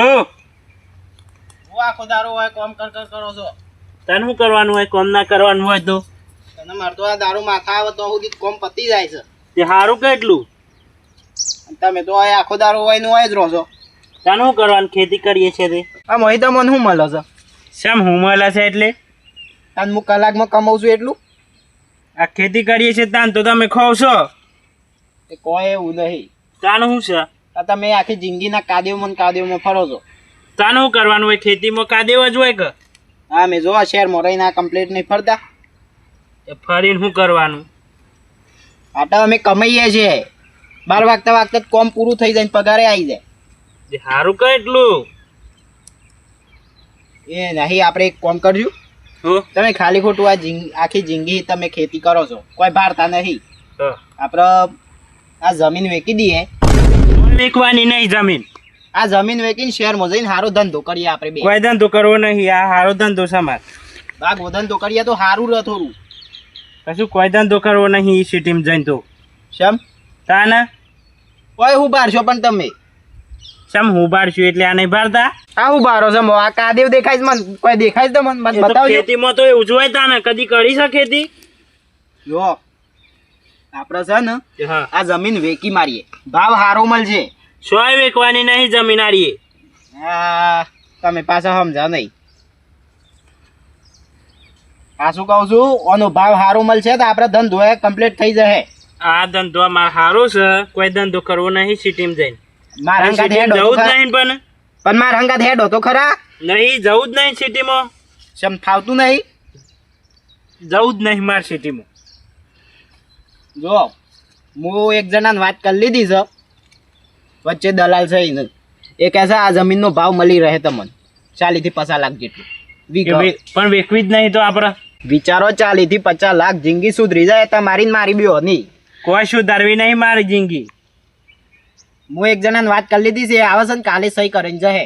લો હું આખો દારૂ હોય કોમ કર કર કરો છો. તને શું કરવાનું હોય? કોમ ના કરવાનું હોય તો? તને મારે તો આ દારૂ માથા આવે તો સુધી કોમ પતી જાય છે. તે સારું કેટલું તમે તો આ આખો દારૂ હોયનું હોય જ રહો છો. તને શું કરવાનું? ખેતી કરીએ છીએ તે? આ મહી તો મને શું મળે છે? શેમ હુમલા છે એટલે? અને હું કલાકમાં કમાઉં છું એટલું? આ ખેતી કરીએ છીએ તાન તો તમે ખાવ છો. કોઈ એવું નહીં. તાનું શું છે? તમે આખી જિંદગીના કાદેવમાં કાદેવમાં ફરો છો. તાનું શું કરવાનું હોય ખેતીમાં કાદેવ જ હોય કે? હા મેં જો શહેરમાં રહીને આ કમ્પ્લીટ નહીં ફરતા. એ ફરીને શું કરવાનું? આટા અમે કમાઈએ છીએ બાર વાગતા વાગતા કોમ પૂરું થઈ જાય ને પગારે આવી જાય. સારું કહે કેટલું એ નહીં આપણે એક કોમ કરજો. તમે ખાલી ખોટું આ જિંગ આખી જિંદગી તમે ખેતી કરો છો. કોઈ ભારતા નહીં. આપણે આ જમીન વેચી દઈએ. વેચવાની નહીં જમીન. આ જમીન વેકીને શહેરમાં જઈને સારો ધંધો કરીએ આપણે બે. કોઈ ધંધો કરવો નહીં આ સારો ધંધો સમાર ભાગ ધંધો કરીએ તો સારું રહે થોડું. કશું કોઈ ધંધો કરવો નહીં એ સિટીમાં જઈને તો. શેમ? તાને? કોઈ હું બાર છો પણ તમે? શેમ હું બાળશું એટલે આ નહીં બાળતા આ હું બારો છે આ કાદેવ દેખાય મને કોઈ દેખાય તો મને બતાવજો. ખેતીમાં તો એવું જ હોય તાને કદી કરી શકે ખેતી? જો આપણે છે ને આ જમીન વેકી મારીએ. ભાવ હારો મળશે. સોય વેકવાની નહીં જમીન આરીએ તમે પાછા સમજા નહીં. આ શું કહું છું? ઓનો ભાવ હારો મળશે તો આપણે ધંધો કમ્પ્લીટ થઈ જશે. આ ધંધો મારે સારો છે. કોઈ ધંધો કરવો નહીં સિટીમાં જઈને. મારા હંગાત સિટીમાં જવું જ નહીં પણ. પણ મારા હંગાત હેડો તો ખરા. નહીં જવું જ નહીં સિટીમાં. સમ ફાવતું નહીં? જવું જ નહીં મારે સિટીમાં. જો હું એક જણાને વાત કરી લીધી છે. વચ્ચે દલાલ છે એને એ કહે છે આ જમીનનો ભાવ મળી રહે તમને ચાલીથી પચાસ લાખ જેટલું. પણ વેચવી જ નહીં તો આપણે વિચારો ચાલીથી પચાસ લાખ જિંદગી સુધરી જાય તમારી મારી બી નહીં. કોઈ સુધારવી નહીં મારી જિંદગી. હું એક જણાને વાત કરી લીધી છે આવે છે ને કાલે સહી કરીને જશે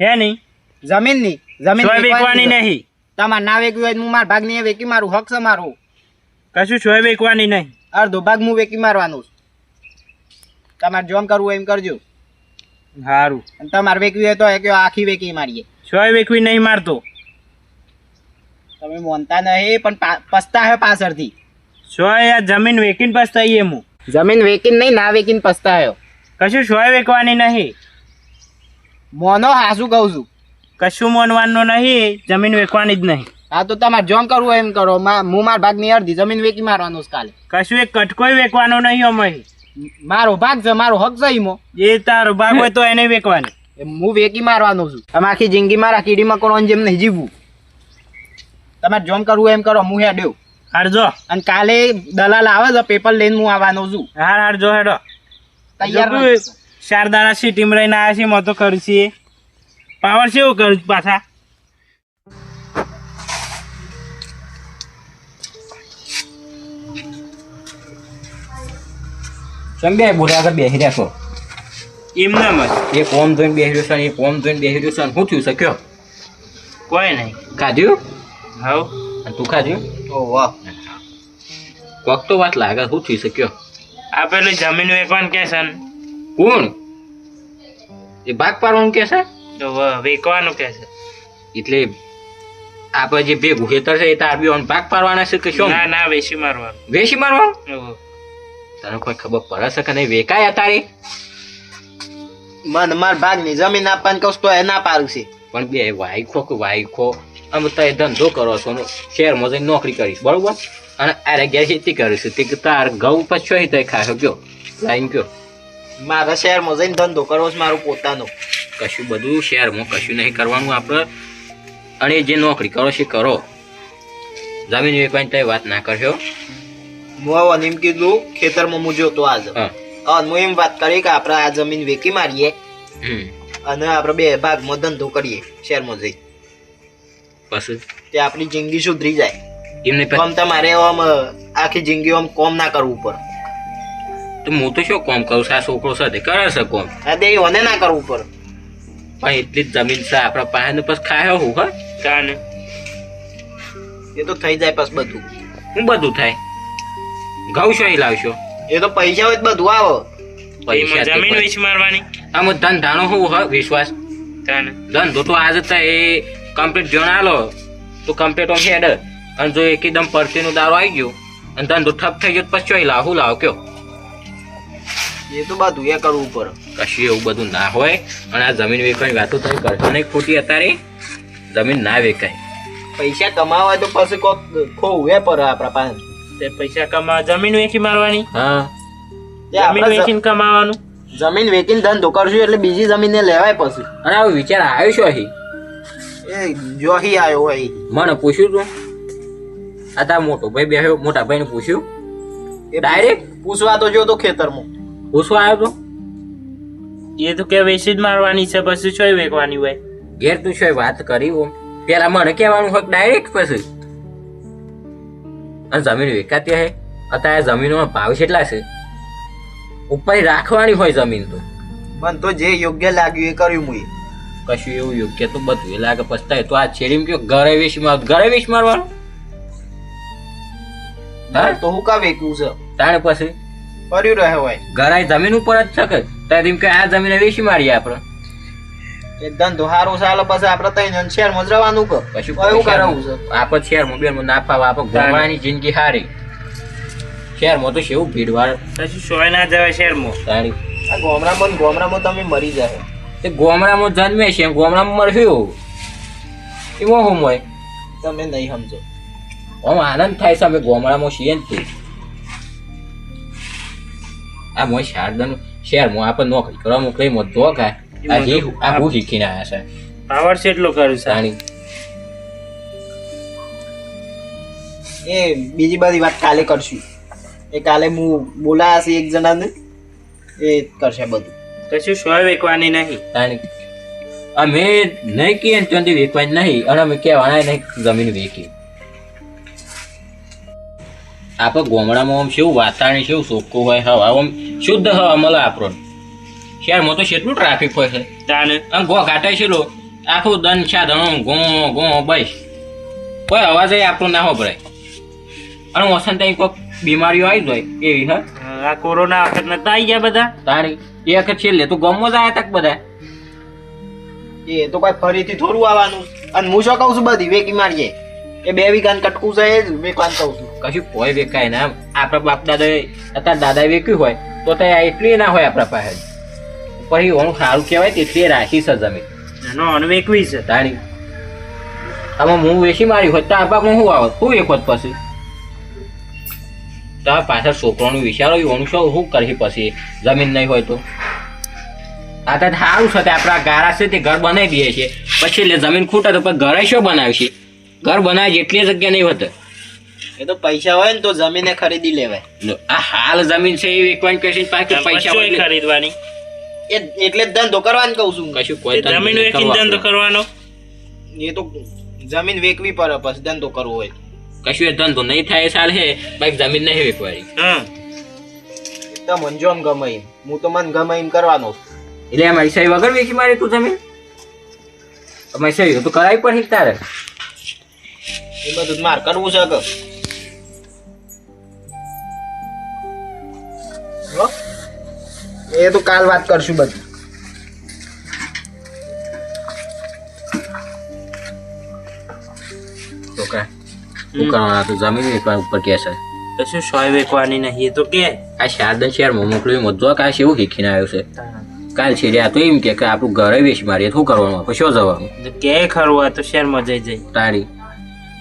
હે નહીં? જમીનની જમીન વેચવાની નહીં. તમારે ના વેચવી હોય હું મારા ભાગ નહીં વેચી મારું હક છે મારું. કશું સોય વેચવાની નહીં. અડધો ભાગ હું વેકી મારવાનું છું. તમારે જોમ કરવું એમ કરજો. સારું અને તમારે વેકવી હોય તો એ આખી વેકી મારીએ. સોય વેકવી નહીં મારતો. તમે મોનતા નહીં પણ પસ્તા હે પાછળથી. સોય આ જમીન વેચીને પસ્તાઈએ હું. જમીન વેકીન નહીં ના વેચીને પસ્તાયો. કશું સોય વેકવાની નહીં. મોનો હાસું કહું છું. કશું મોનવાનું નહીં જમીન વેકવાની જ નહીં. હા તો તમારે જોમ કરવું હોય એમ કરો. હું મારા ભાગની અડધી જમીન વેચી મારવાનો છે કાલે. કશું એક કટકોય વેચવાનો નહીં અમે મારો ભાગ છે મારો હક છે ઈમો એ તારો ભાગ હોય તો એને વેકવાનો હું વેકી મારવાનો છું. તમે આખી જિંદગી મારા કીડી મકોડો જેમ નહીં જીવવું. તમારે જોમ કરવું એમ કરો હું હેડ્યો. હારજો. અને કાલે દલાલ આવે છે પેપર લઈને હું આવવાનો છું. હાર હારજો હેડો. તૈયાર. શારદાના સિટીમાં રહીને આવ્યા છીએ મતો કરું છીએ પાવર છે એવું કરું પાછા. તમે બે બોલે આગળ બેસી રહ્યા છો એમને મત એ કોમ જોઈને બેસી રહ્યો છે એ કોમ જોઈને બેસી રહ્યો છે શું થયું છે કયો? કોઈ નહીં. ખાધ્યું? હા અને તું ખાધ્યું? ઓ વાહ. કોક તો વાત લાગે શું થયું છે કયો? આ પેલું જમીન વેચવાનું કે છે કોણ? એ ભાગ પાડવાનું કે છે? તો વેચવાનું કે છે. એટલે આપણે જે ભેગું ખેતર છે એ તાર બી ભાગ પાડવાના છે કે શું? ના ના વેચી મારવાનું. વેસી મારવાનું. તને કોઈ ખબર પડે છે કે નહીં? વેકાય તારી મન માર ભાગની જમીન આપવાની કહું તો એ ના પાડું છે. પણ બે વાયખો કે વાયખો આમ તમે ધંધો કરો છો શહેરમાં જઈને નોકરી કરીશ બરોબર? અને અરે ઘેર ખેતી કરીશ તે તાર ઘઉં પછી તો ખાશો કયો? લાઈન કયો? મારા શહેરમાં જઈને ધંધો કરવો છે મારું પોતાનો. કશું બધું શહેરમાં કશું નહીં કરવાનું આપણે. અને જે નોકરી કરો છે કરો. જમીન તો વાત ના કરશો. હું આવું કીધું ખેતરમાં હું જોતો આજ હા. એમ વાત કરી કે આપણે આ જમીન વેકી મારીએ. અને આપણે બે ભાગમાં ધંધો કરીએ શહેરમાં જઈ. પછી? તે આપણી જિંદગી સુધરી જાય. એમને આમ તમારે આમ આખી જિંદગી આમ કોમ ના કરવું પડે. તો હું તો શું કોમ કરું? આ છોકરો સાથે કરે છે કોમ? આ તે ઓને ના કરવું પડે. પણ એટલી જ જમીન છે આપણા પાસે ને પછી ખાયો હું હા? કાને? એ તો થઈ જાય પછી બધું. હું બધું થાય? ઘઉં શું અહીં લાવશો? એ તો પૈસા હોય બધું આવો. જમીન વેચી મારવાની? આમ ધંધાનો શું હોય વિશ્વાસ. ધંધો તો આજે તો એ કમ્પ્લીટ જણાલો તો કમ્પ્લીટ ઓમ હેડ. અને જો એકદમ પરતીનું દારો આવી ગયો અને ધંધો ઠપ થઈ ગયો પછી ચોઈ લાવ હું લાવ કયો. એ તો બધું એ કરવું પડે. કશું એવું બધું ના હોય. અને આ જમીન વેચવાની વાતો તમે કરશો નહીં ખોટી અત્યારે. જમીન ના વેચાય. પૈસા કમાવા તો પછી કોક ખોવું એ પડે આપણા પાસે. તે પૈસા કમાવા જમીન વેચી મારવાની? હા. જમીન વેચીને કમાવાનું? જમીન વેચીને ધંધો કરશું એટલે બીજી જમીનને લેવાય પછી. અને આવો વિચાર આવ્યો છો અહીં. એ જોહી આવ્યો હોય મને પૂછ્યું તું. આ તાર મોટો ભાઈ બેહ્યો મોટા ભાઈને પૂછ્યું. એ ડાયરેક્ટ પૂછવા તો જો તો ખેતરમાં. પૂછવા આવ્યો તો? એ તો કે વેચી જ મારવાની છે પછી છોય વેચવાની હોય? ઘેર તું છોય વાત કરી હો પેલા મને કહેવાનું હોય ડાયરેક્ટ પછી. અને જમીન વેચાતી હે? અત્યારે જમીનોમાં ભાવ કેટલા છે? ઉપર રાખવાની હોય જમીન તો. મને તો જે યોગ્ય લાગ્યું એ કર્યું મુએ કશું એવું યોગ્ય તો બધું. એ લાગે પસ્તાય. તો આ છેડીમાં કયો ઘરે વેશ માર ઘરે વેશ મારવાનું? હા? તો હું કા વેકવું છે? તાણે પછી? પર્યું રહે હોય. ઘરે જમીન ઉપર જ શકે ત્યારે એમ કે આ જમીન વેચી મારીએ આપણે. એ ધોહારું ચાલે પછી આપણે તઈને શહેરમાં જ રહેવાનું કે કશું હવે એવું છે. આપણે ના ફાવે આપણે ગોમાની જિંદગી સારી શહેરમાં તો કેવું ભીડવાળ? પછી સોય ના જવાય શહેરમાં સારી આ ગોમરામાં ગોમરામાં તમે મરી જાય તે ગોમડામાં જન્મે છે ગોમડામાં મરશું એમાં શું હોય? તમે નહીં સમજો. આમ આનંદ થાય છે અમે ગોમડામાં છીએ ને તે. આ મોય શારદાનું શહેરમાં આપણે નોકરી કરવા મોકલી ખાય. આ જે આ હું શીખીને આવ્યા છે પાવર છે એટલો કરું છે એ બીજી બધી વાત કાલે કરશું. એ કાલે હું બોલાયા છે એક જણાને. એ કરશે બધું. કશું સોય વેકવાની નહીં. તાણી અમે નહીં કહીએ ને ત્યાંથી વેકવાની નહીં અને અમે કહેવાના નહીં જમીન વેકી આપણે ગોમડામાં આમ શું વાતાવરણ શું ચોખ્ખું હોય હવા આમ શુદ્ધ હવા મળે આપણને. શહેરમાં તો કેટલું ટ્રાફિક હોય છે? તાને? અને ગો ઘાટે છે લો આખું દન સાધનો ગો ગો બસ. કોઈ અવાજ આપણું ના હોભરાય. અને વસંત અહીં કોઈક બીમારીઓ આવી જાય એવી હા? આ કોરોના વખત નતા આવી ગયા બધા? તાણી એ વખત છેલ્લે તું ગમો જ આવ્યા તક બધા? એ તો કોઈ ફરીથી થોડું આવવાનું. અને હું શું કહું છું બધી વેકી મારીએ. એ બે વીઘાન કટકું છે એ જ વેકવાન કહું છું. કશું કોઈ વેકાય ના. આપણા બાપ દાદા અત્યારે દાદા વેક્યું હોય તો તે એટલી ના હોય આપણા પાસે. પછી ઓનું સારું કહેવાય તેટલી રાખીશ છે જમીન એનો અન વેચવી છે તારી આમાં હું વેચી મારી હોત તો આપણા હું આવત શું એક હોત પછી? તો પાછળ છોકરાનું વિચારો એનું શું શું કરી પછી? જમીન નહીં હોય તો. આ તો સારું છે આપણા ગારા છે તે ઘર બનાવી દઈએ છીએ પછી એટલે જમીન ખૂટે તો પછી ઘરે શું બનાવશે ઘર બનાવે જેટલી જગ્યા નહીં હોત. એ તો પૈસા હોય ને તો જમીને ખરીદી લેવાય. આ હાલ જમીન છે એ વેચવાની પૈસા ખરીદવાની. એટલે જ ધંધો કરવાનું કહું છું. કશું કોઈ જમીન વેચીને ધંધો કરવાનો? એ તો જમીન વેચવી પડે પછી ધંધો કરવો હોય. કશું એ ધંધો નહીં થાય સાલ હે બાઈક જમીન નહીં વેચવાની. હા. તો મને જો ગમે એમ. હું તો મન ગમે એમ કરવાનો. એટલે એમ સહી વગર વેચી મારી તું જમીન? તમે સહી તો કરાવી પડે તારે. એ બધું જ માર કરવું છે કે એ તો કાલ વાત કરશું બધી. શું કરવાના તો જમીન વેચવા ઉપર કે છે કશું સોય વેચવાની નહીં તો કે. આ શારદા શહેરમાં મોકલ્યું મધો કાશ એવું શીખીને આવ્યો છે. કાલ છે આ તો એમ કે આપણું ઘરે વેચી મારીએ શું કરવાનું? આપણે શું જવાનું? કે ખરું આ તો શહેરમાં જઈ જઈ. તારી.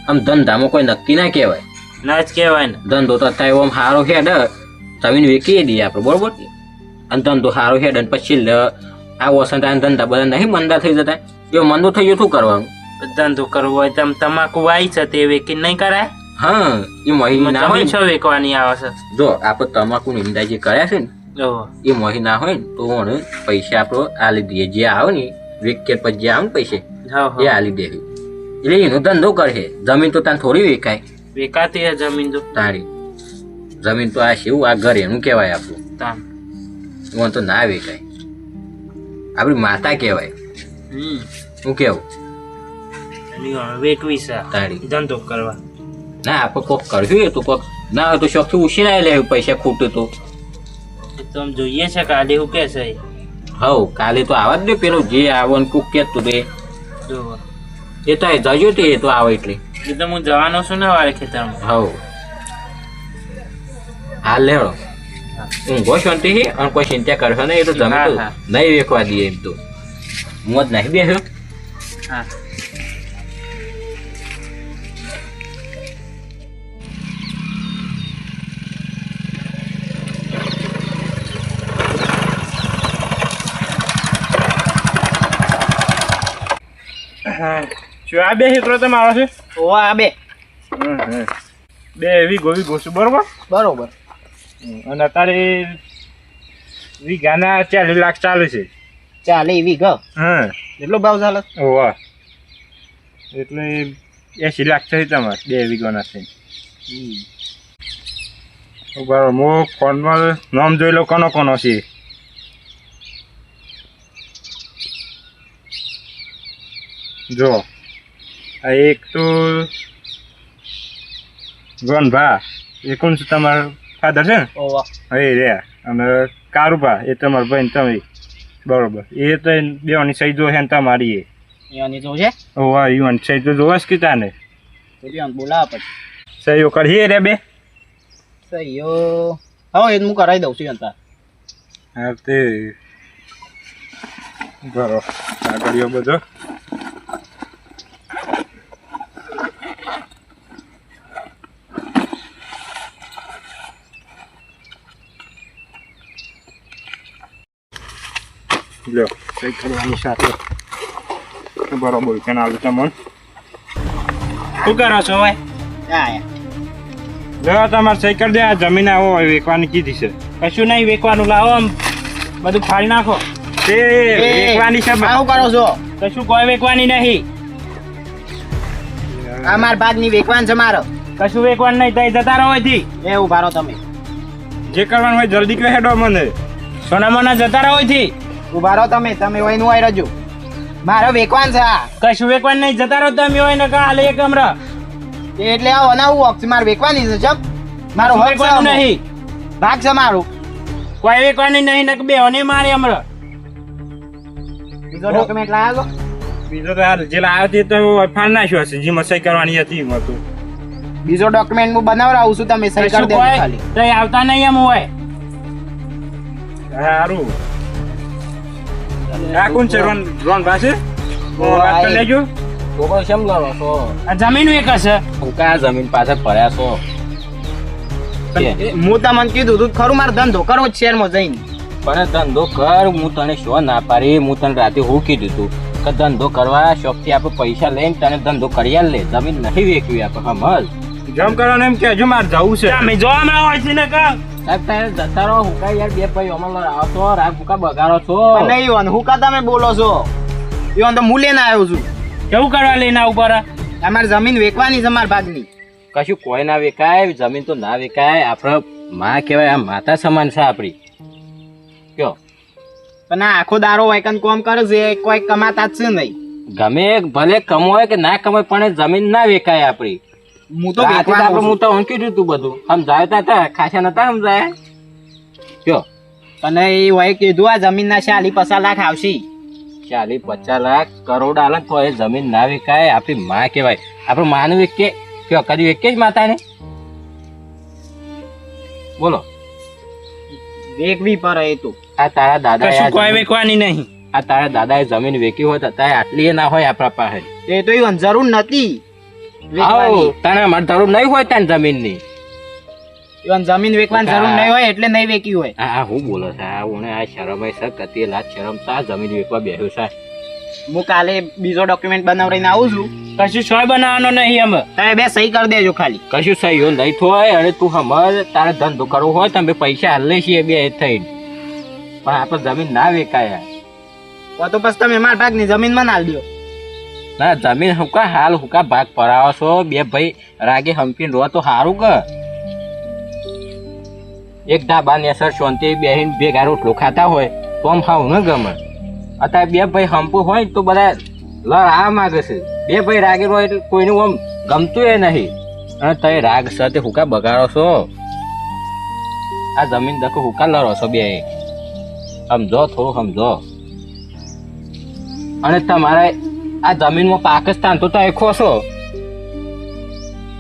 આમ ધંધામાં કોઈ નક્કી ના કહેવાય. ના જ કહેવાય ને. ધંધો તો અત્યારે સારો હેડ જમીન વેચી દઈએ આપણે બરોબર? અને ધંધો સારો હેડ અને પછી લ- આ વસંત આ ધંધા બધા નહીં મંદા થઈ જતા. એ મંદો થઈ ગયો શું કરવાનું? ધંધો કરવો હોય તો તમાકુ વાઈ છે તે વેચીને નહીં કરાય? હા એ મહિના હોય છ ને, છો આવે છે? જો આપણે તમાકુ નિંદા જે કર્યા છે ને એ મહિના હોય ને તો પૈસા આપણો આલી દઈએ. જે આવે ને વેચે પછી જે આવે ને પૈસે એ આલી દે. એટલે એનો ધંધો કરશે. જમીન તો ત્યાં થોડી વેકાય વેકાતી જમીન તો. તારી. જમીન તો આ શું આ ઘર એનું કહેવાય આપણું. તો ના વેચાય આપણી માતા કહેવાય. હમ. હું કેવું? એની છે તારી ધંધો કરવા. ના આપણે કોક કરશું એ તો કોક. ના હોય તો શોખથી ઉછીનાય લે પૈસા ખૂટે તો. તમે જોઈએ છે કાલે એવું કે છે હવ કાલે તો આવા જ પેલું જે આવવાનું ને કુક કેતું બે જો એ તો જજો તે એ તો આવે એટલે. એ તો હું જવાનો છું ને વાળે ખેતરમાં. હવ. હાલ લેવડો. ઊંઘો શાંતિ હે અને કોઈ ચિંતા કરશો નહીં એ તો તમે હા, તો. નહીં વેખવા દઈએ એમ તો. હું જ નહીં બેસ્યો હા. આ બે ક્ષેત્રો તમે આવો છે? ઓ આ બે. બે એવી ગોવી ગોશું બરોબર? બરોબર. અને અત્યારે વીઘાના ચાલીસ લાખ ચાલુ છે. ચાલે વીઘા? હા. એટલો ભાવ ચાલે? હોવા એટલે એસી લાખ થઈ તમારે બે વીઘાના છે બરાબર હું ફોનમાં નામ જોઈ લો કોનો કોનો છે? જો આ એક તો ગણભા એ કોણ છે તમારા ફાધર છે ને? એ રે અને કારુભા એ તમારા ભાઈ ને તમે. બરોબર. એ તો બેવાની સહી જો છે ને તમારી એ. એની તો છે? ઓવા યુવાન સહી તો જોવા જ કીધા ને પેલી પછી સહીઓ કરીએ રે બે? સહીઓ હા એ હું કરાવી દઉં છું અંતર હા તે. બરો કાગળિયો બધો. લ્યો સહી કરવાની સાથે બરોબર કેમ આવ્યું તમને. શું કરો છો ભાઈ? લ્યો તમારે સહી કરી દે આ જમીન આવો વેચવાની કીધી છે. કશું નહીં વેચવાનું લાવો આમ. બધું ફાડી નાખો. તે વેચવાની છે આ શું કરો છો? કશું કોઈ વેચવાની નહીં. આ માર ભાગની વેકવાન છે મારો. કશું વેચવાનું નહીં તઈ જતા રહો અહીંથી. એ ઊભા રહો તમે. જે કરવાનું હોય જલ્દી કહે હેડો મને. સોના મોના જતા રહો અહીંથી. ઊભા રહો તમે તમે હોયનું હોય રજો મારો વેકવાન છે આ. કશું વેકવાન નહીં જતા રહો તમે હોય ને કાલે એક હમણાં એટલે આ અનાવું હક છે મારે વેકવાની છે ચમ મારો હક છે નહીં. ભાગ છે મારું. કોઈ વેકવાની નહીં ને બે ને મારે હમણાં. બીજો ડોક્યુમેન્ટ લાયા છો? બીજો તો યાર જે લાવ્યો તે તો ફાડ નાખ્યો હશે જેમાં સહી કરવાની હતી એમાં હતું. બીજો ડોક્યુમેન્ટ હું બનાવડાવું છું તમે સહી કરી દેજો ખાલી. તો આવતા નહીં એમ હોય. સારું આ કોણ છે રોન રોન પાસે? વાત કરી લેજો. છોકરો શેમ લડો છો? આ જમીન એક હું કયા જમીન પાછળ પડ્યા છો? કે? હું તમને કીધું તું ખરું મારો ધંધો કરવો જ શહેરમાં જઈને. પણ ધંધો કર હું તને શું ના પાડી? હું તને રાતે હું કીધું તું કે ધંધો કરવા શોખથી આપણે પૈસા લઈને તને ધંધો કરી લે. જમીન નહીં વેચવી આપણે સમજ જમ કરવાનું એમ કેજો મારે જવું છે. અમે જોવા હમણાં હોય છે ને કા? સાહેબ તારે જતા રહો હું કાંઈ યાર બે ભાઈ અમલ આવો છો રાગ ભૂકા બગાડો છો? નહીં યોન હું કા તમે બોલો છો? યોન તો હું લઈને આવ્યો છું. કેવું કરવા લઈને આવું પર અમારી જમીન વેચવાની છે મારા ભાગની. કશું કોઈ ના વેકાય જમીન તો ના વેકાય આપણે માં કહેવાય આ માતા સમાન છે આપણી. કયો? પણ આ આખો દારો વાયકન કોમ કરે છે કોઈ કમાતા જ છે નહીં. ગમે ભલે કમાય કે ના કમાય પણ એ જમીન ના વેકાય આપણી. હું તો રાતે તો વેચવાનો આપણે હું તો ઊંઘી દીધું તું બધું. સમજાય તા તા ખાસા નતા સમજાય? કયો અને એ હોય કીધું આ જમીન ના ચાલી પચાસ લાખ આવશે. ચાલીસ પચાસ લાખ કરોડ આલે તો એ જમીન ના વેકાય આપણી માં કહેવાય. આપણે માનું વેકે કયો કદી વેકે જ માતાને? બોલો. વેચવી પડે એ તો. આ તારા દાદા કશું કોઈ વેકવાની નહીં. આ તારા દાદાએ જમીન વેકી હોત અત્યારે આટલી ના હોય આપણા પાસે. એ તો જરૂર નથી. આવો તને મારે જરૂર નહીં હોય તારી જમીનની. ઈવન જમીન વેચવાની જરૂર નહીં હોય એટલે નહીં વેચી હોય. હા હું બોલો સા હું આ શરમ છે કતી લાજ શરમ સા જમીન વેચવા બેઠો સા. હું કાલે બીજો ડોક્યુમેન્ટ બનાવીને આવું છું. કશું સોય બનાવવાનો નહીં અમે તમે બે સહી કરી દેજો ખાલી. કશું સહી હોય નહીં થોય અને તું સમજ તારે ધંધો કરવો હોય તમે પૈસા હાલે છીએ બે થઈને. પણ આપણે જમીન ના વેકાય તો તો પછી તમે મારા ભાગની જમીનમાં ના દો ના, જમીન હુકા હાલ હુકા ભાગ પડાવો છો. બે ભાઈ રાગે હંપીને રહો તો સારું કે એક ધાબા ને સર શાંતિ બેહીન ભેગા રોટલો ખાતા હોય તો આમ ખાવું ન ગમે. અત્યારે બે ભાઈ હંપું હોય તો બધા લડ આ માગે છે. બે ભાઈ રાગે હોય એટલે કોઈનું આમ ગમતું એ નહીં. અને તય રાગ સાથે હુકા બગાડો છો. આ જમીન દખો હુકા લડો છો બે. સમજો, થોડું સમજો. અને તમારે આ જમીનમાં પાકિસ્તાન તો તમે ખોશો.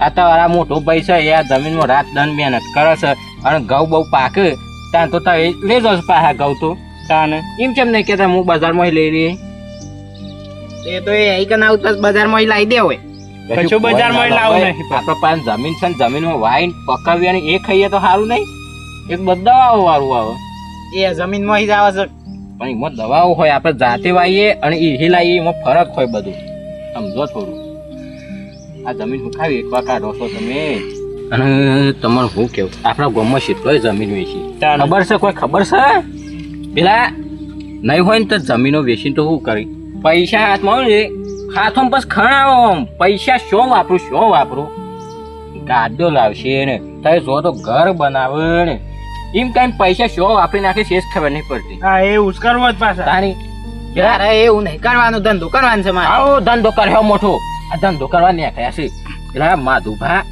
આ તમારા મોટો ભાઈ છે એ આ જમીનમાં રાત દન મહેનત કરે છે અને ઘઉં બહુ પાકે ત્યાં તો તમે લઈ જાઓ પાછા ઘઉં તો. તાને એમ કેમ નહીં કહેતા હું બજારમાં લઈ લઈએ? એ તો એ અહીં કન આવતા બજારમાં લાવી દે હોય. કશું બજારમાં લાવવું નહીં પણ. પાસે જમીન છે ને જમીનમાં વાઈન પકાવી અને એ ખાઈએ તો સારું નહીં? એક બધા વાળું આવે. એ જમીનમાં જ આવે છે. પણ એમાં દવાઓ હોય આપણે જાતે વાઈએ અને એ હિલાઈએ એમાં ફરક હોય બધું. સમજો થોડું. આ જમીન હુકાવી એક વાર કાઢો છો તમે? અને તમારે શું કેવું? આપણા ગામમાં કેટલોય જમીન વેચી. ખબર છે? કોઈ ખબર છે? પેલા નહીં હોય ને તો જમીનો વેચીને તો શું કરી? પૈસા હાથમાં આવે ને હાથમાં બસ ખણાવો આમ. પૈસા શું વાપરું શું વાપરું? ગાડો લાવશે ને. તમે જો તો ઘર બનાવે ને. એમ કઈ પૈસા શું વાપરી નાખે છે જ ખબર નહીં પડતી. હા એ ઉસ્કરવો જ પાછા. તાણી અરે એવું નહીં કરવાનું ધંધો કરવાનું છે મારે. આવો ધંધો કર્યો મોટો. આ ધંધો કરવા નીકળ્યા છે. એટલે માધુભા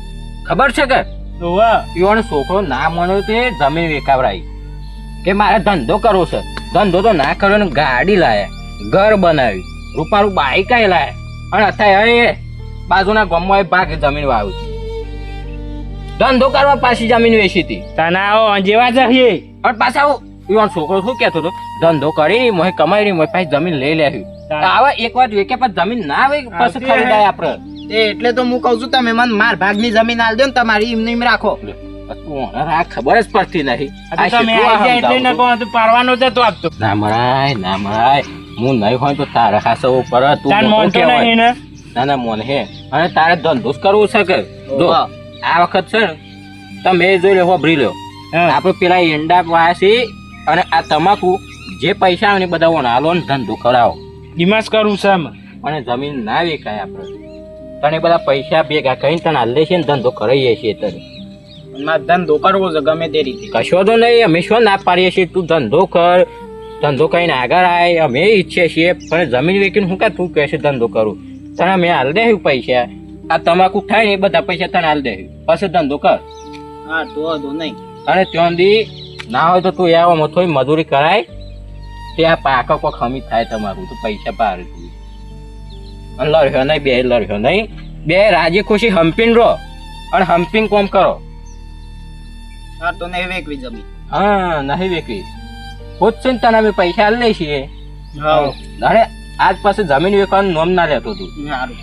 ખબર છે કે? ઓવા ઈવોનો છોકરો ના માન્યો તે જમીન વેકાવરાઈ. કે મારે ધંધો કરવો છે. ધંધો તો ના કર્યો ને ગાડી લાયા ઘર બનાવી. રૂપારું બાઈક લાયા. અને અત્યારે એ બાજુના ગામમાં એ ભાગ જમીન વાવી. ધંધો કરવા પાછી જમીન વેચી હતી. તને આવો જેવા જઈએ. અને પાછા આવું. છોકરો શું કહેતો હતો? ધંધો કરી મોય કમાઈ રહી મોય પાછી જમીન લઈ લેવી આવા એક વાર વેકે પછી જમીન ના આવે પછી ખરીદાય આપણે. એ એટલે તો હું કહું છું તમે મને માર ભાગની જમીન આલ દો ને તમારી એમ એમ રાખો. આ ખબર જ પડતી નથી. આ તો તમે આઈ એટલે ને કહો તો પારવાનો જ હતો આપતો. ના મરાય ના મરાય. હું નહીં હોય તો તારે ખાસો ઉપર તું. નહીં ને? ના ના મોન હે અને તારે ધંધો જ કરવું છે કે? જો. આ વખત છે ને તમે જોઈ લો ભરી લો. આપણે પેલા ઈંડા વાસી અને આ તમાકુ જે પૈસા આવે ને બધા ઓને હાલો ને ધંધો કરાવો. ડિમાસ કરું છે. અને જમીન ના વેચાય આપણે. તને બધા પૈસા ભેગા કરીને તને હાલ છે ને ધંધો કરાવીએ છીએ તને મારે ધંધો કરવો છે ગમે તે રીતે. કશો તો નહીં અમે શું ના પાડીએ છીએ? તું ધંધો કર ધંધો કરીને આગળ આય. અમે ઈચ્છીએ છીએ પણ જમીન વેચીને હું કાં તું કહે છે ધંધો કરું? તને અમે હાલ દે પૈસા. આ તમાકુ થાય ને એ બધા પૈસા તને હાલ દે. પછી ધંધો કર. હા તો વાંધો નહીં. અને ત્યાં દી ના હોય તો તું એવા થોડી મજૂરી કરાય તે આ પાકો કોઈ ખમી થાય તમારું તો પૈસા પાર અને લડ્યો નહીં બે લડ્યો નહીં. બે રાજી ખુશી હમ્પિંગ રહો અને હમ્પિંગ કોમ કરો. હા તો નહીં વેકવી જમીન. હા નહીં વેકવી. ખુદ છે ને તને અમે પૈસા આલી લઈ છીએ. હા. અરે આજ પાસે જમીન વેચવાનું નોમ ના લેતો તું. સારું.